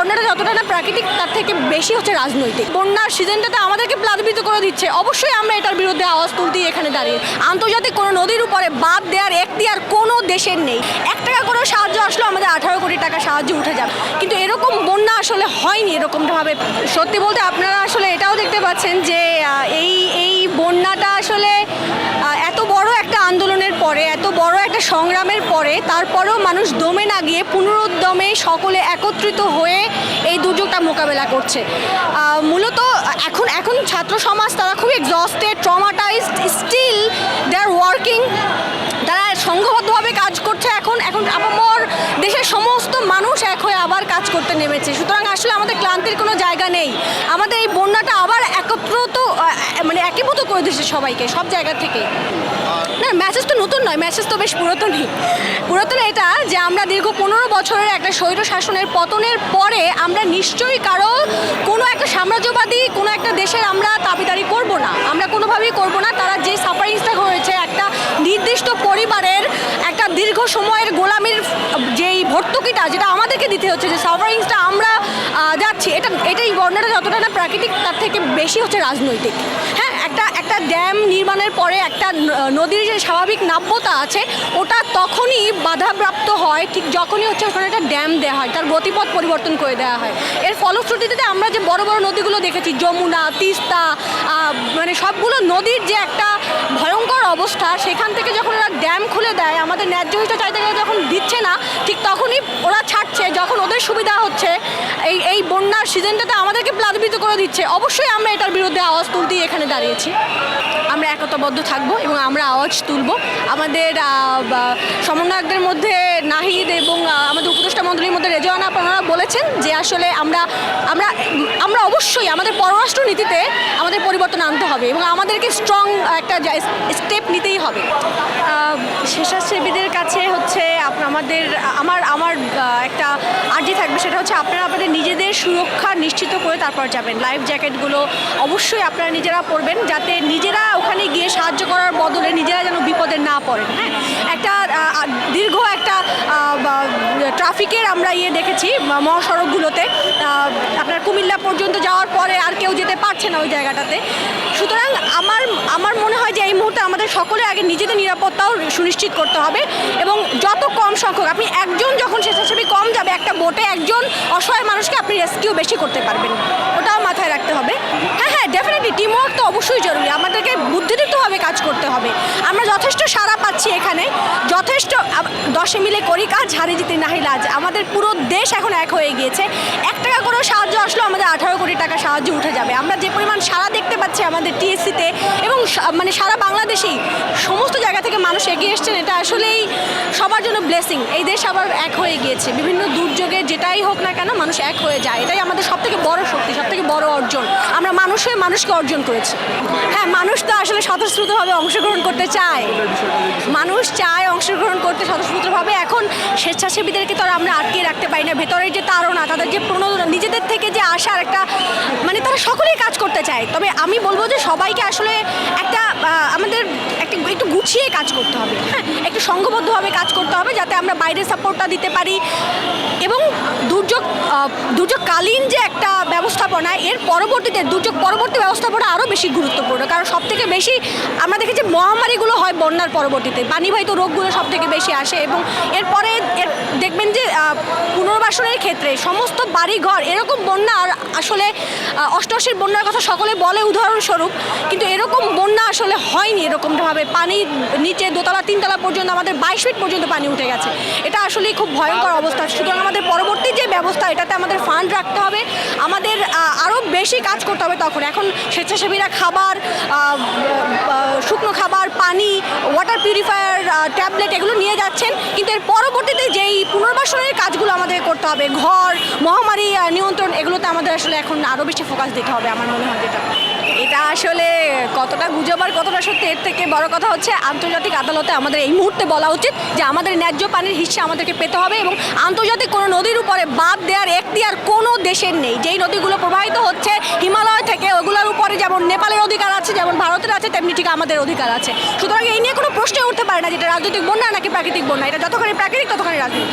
বন্যাটা যতটা না প্রাকৃতিক, তার থেকে বেশি হচ্ছে রাজনৈতিক। বন্যার সিজনটাতে আমাদেরকে প্লাবিত করে দিচ্ছে। অবশ্যই আমরা এটার বিরুদ্ধে আওয়াজ তুলতেই এখানে দাঁড়িয়ে। আন্তর্জাতিক কোনো নদীর উপরে বাদ দেওয়ার এখতিয়ার কোনো দেশের নেই। এক টাকা করেও সাহায্য আসলো আমাদের আঠারো কোটি টাকা সাহায্য উঠে যাবে। কিন্তু এরকম বন্যা আসলে হয়নি এরকমভাবে। সত্যি বলতে আপনারা আসলে এটাও দেখতে পাচ্ছেন যে এই এই বন্যাটা আসলে এত বড় একটা আন্দোলনের পরে, এত বড় একটা সংগ্রামের পরে, তারপরেও মানুষ দমে না গিয়ে পুনরুদ্যমে সকলে একত্রিত হয়ে এই দুর্যোগটা মোকাবেলা করছে। মূলত এখন এখন ছাত্র সমাজ তারা খুব exhausted traumatised still they are working তারা সংঘবদ্ধভাবে কাজ করছে এখন এখন আমার দেশের সমস্ত মানুষ এক হয়ে আবার কাজ করতে নেমেছে। সুতরাং আসলে আমাদের ক্লান্তির কোনো জায়গা নেই আমাদের এই বন্যাটা আবার একত্রিত আহ, মানে দিচ্ছে সবাইকে, সব জায়গা থেকে না মেসেজ তো নতুন নয় মেসেজ তো বেশ পুরাতনই। পুরাতন এটা যে আমরা দীর্ঘ পনেরো বছরের একটা স্বৈর শাসনের পতনের পরে আমরা নিশ্চয়ই কারও কোনো একটা সাম্রাজ্যবাদী, কোনো একটা দেশের আমরা দাবিদারি করব না। আমরা কোনোভাবেই করব না। তারা যে সাফারিংসটা হয়েছে, একটা নির্দিষ্ট পরিবারের একটা দীর্ঘ সময়ের গোলামির যেই ভর্তুকিটা, যেটা আমাদেরকে দিতে হচ্ছে, যে সাফারিংসটা আমরা যাচ্ছি। এটা এটাই বর্ণাটা যতটা না প্রাকৃতিক, তার থেকে বেশি হচ্ছে রাজনৈতিক। হ্যাঁ একটা একটা ড্যাম নির্মাণের পরে একটা নদীর যে স্বাভাবিক নাব্যতা আছে, ওটা তখনই বাধাপ্রাপ্ত হয় ঠিক যখনই হচ্ছে ওখানে একটা ড্যাম দেওয়া হয়, তার গতিপথ পরিবর্তন করে দেওয়া হয়। এর ফলশ্রুতিতে আমরা যে বড় বড় নদীগুলো দেখেছি, যমুনা, তিস্তা মানে সবগুলো নদীর যে একটা ভয়ঙ্কর অবস্থা, সেখান থেকে যখন ওরা ড্যাম খুলে দেয়, আমাদের ন্যায্য হিসেবে চাইতে যখন দিচ্ছে না, ঠিক তখনই ওরা ছাড়ছে। যখন ওদের সুবিধা হচ্ছে এই এই বন্যার সিজনটাতে আমাদেরকে প্লাবিত করে দিচ্ছে। অবশ্যই আমরা এটার বিরুদ্ধে আওয়াজ তুলতেই এখানে দাঁড়িয়েছি। আমরা একতাবদ্ধ থাকব এবং আমরা আওয়াজ তুলবো। আমাদের সমন্বয়কদের মধ্যে নাহিদ এবং আমাদের উপদেষ্টা মন্ডলীর মধ্যে রেজওয়ানা আপনারা বলেছেন যে আসলে আমরা আমরা আমরা অবশ্যই আমাদের পররাষ্ট্র নীতিতে আমাদের পরিবর্তন আনতে হবে এবং আমাদেরকে স্ট্রং একটা স্টেপ নিতেই হবে। স্বেচ্ছাসেবীদের কাছে হচ্ছে আমাদের, আমার আমার একটা আর্জি থাকবে, সেটা হচ্ছে আপনারা আপনাদের নিজেদের সুরক্ষা নিশ্চিত করে তারপর যাবেন। লাইফ জ্যাকেটগুলো অবশ্যই আপনারা নিজেরা পরবেন, যাতে নিজেরা ওখানে গিয়ে সাহায্য করার বদলে নিজেরা যেন বিপদে না পড়েন হ্যাঁ? একটা দীর্ঘ একটা ট্রাফিকের আমরা ইয়ে দেখেছি মহাসড়কগুলোতে। আপনার কুমিল্লা পর্যন্ত যাওয়ার পরে আর কেউ যেতে পারছে না ওই জায়গাটাতে। সুতরাং আমার আমার মনে হয় যে এই মুহূর্তে আমাদের সকলে আগে নিজেদের নিরাপত্তাও সুনিশ্চিত করতে হবে এবং যত কম সংখ্যক। আপনি একজন যখন স্বেচ্ছাসেবী কম যাবে একটা বোটে একজন অসহায় মানুষকে আপনি রেস্কিউ বেশি করতে পারবেন। ওটাও মাথায় রাখতে হবে। হ্যাঁ হ্যাঁ ডেফিনেটলি টিম ওয়ার্ক তো অবশ্যই জরুরি। কাজ করতে হবে। আমরা যথেষ্ট সাড়া পাচ্ছি এখানে। যথেষ্ট দশে মিলে করি, কাজ হারি জিতে নাহি লাজ। আমাদের পুরো দেশ এখন এক হয়ে গিয়েছে। এক টাকা করেও সাহায্য আসলো আমাদের আঠারো কোটি টাকা সাহায্য উঠে যাবে। আমরা যে পরিমাণ সারা দেখতে পাচ্ছি আমাদের টিএসসিতে এবং মানে সারা বাংলাদেশেই, সমস্ত জায়গা থেকে মানুষ এগিয়ে এসছেন, এটা আসলেই সবার জন্য ব্লেসিং এই দেশ আবার এক হয়ে গিয়েছে। বিভিন্ন দুর্যোগে যেটাই হোক না কেন মানুষ এক হয়ে যায়। এটাই আমাদের সব থেকে বড় শক্তি সব থেকে বড় অর্জন। আমরা মানুষ মানুষকে অর্জন করেছি। হ্যাঁ মানুষ তো আসলে স্বতঃস্ফূর্তভাবে অংশগ্রহণ করতে চায়। মানুষ চায় অংশগ্রহণ করতে স্বতঃস্ফূর্তভাবে। এখন স্বেচ্ছাসেবীদেরকে তো আমরা আটকে রাখতে পারি না। ভেতরের যে তাড়না, তাদের যে প্রণোদনা নিজেদের থেকে যে আসার একটা মানে তারা সকলেই কাজ করতে চায়। তবে আমি বলব যে সবাইকে আসলে একটা আমাদের একটা একটু গুছিয়ে কাজ করতে হবে। হ্যাঁ একটু সংঘবদ্ধভাবে কাজ করতে হবে যাতে আমরা বাইরে সাপোর্টটা দিতে পারি। এবং দুর্যোগ দুর্যোগকালীন যে একটা ব্যবস্থাপনা, এর পরবর্তীতে দুর্যোগ পরবর্তী ব্যবস্থাপনা আরও বেশি গুরুত্বপূর্ণ। কারণ সব থেকে বেশি আমরা দেখেছি মহামারীগুলো হয় বন্যার পরবর্তীতে। পানিবাহিত রোগগুলো সব থেকে বেশি আসে এবং এরপরে এর দেখবেন যে পুনর্বাসনের ক্ষেত্রে সমস্ত বাড়িঘর, এরকম বন্যা আসলে অষ্টআশির বন্যার কথা সকলে বলে উদাহরণস্বরূপ, কিন্তু এরকম বন্যা আসলে হয়নি এরকমভাবে। পানি নিচে দোতলা, তিনতলা পর্যন্ত আমাদের বাইশ ফিট পর্যন্ত পানি উঠে গেছে। এটা আসলেই খুব ভয়ঙ্কর অবস্থা। সুতরাং আমাদের পরবর্তী যে ব্যবস্থা, এটাতে আমাদের ফান্ড রাখতে হবে। আমাদের আরও বেশি কাজ করতে হবে তখন। এখন স্বেচ্ছাসেবীরা খাবার শুকনো খাবার, পানি ওয়াটার পিউরিফায়ার ট্যাবলেট এগুলো নিয়ে যাচ্ছেন। কিন্তু এর পরবর্তীতে যেই পুনর্বাসনের কাজগুলো আমাদের করতে হবে, ঘর, মহামারী নিয়ন্ত্রণ, এগুলোতে আমাদের আসলে এখন আরও বেশি ফোকাস দিতে হবে, আমার মনে হয় যেটা। এটা আসলে কতটা গুজব আর কতটা সত্যি, এর থেকে বড় কথা হচ্ছে আন্তর্জাতিক আদালতে আমাদের এই মুহূর্তে বলা উচিত যে আমাদের ন্যায্য পানির হিস্সা আমাদেরকে পেতে হবে এবং আন্তর্জাতিক কোনো নদীর উপরে বাদ দেওয়ার এখতিয়ার কোনো দেশের নেই। যেই নদীগুলো প্রবাহিত হচ্ছে, হিমালয় থেকে ওগুলোর উপরে যেমন নেপালের অধিকার আছে, যেমন ভারতের আছে, তেমনি ঠিক আমাদের অধিকার আছে। সুতরাং এই নিয়ে কোনো প্রশ্ন উঠতে পারে না যেটা রাজনৈতিক বন্যা নাকি প্রাকৃতিক বন্যা। এটা যতখানি প্রাকৃতিক, ততখানি রাজনৈতিক।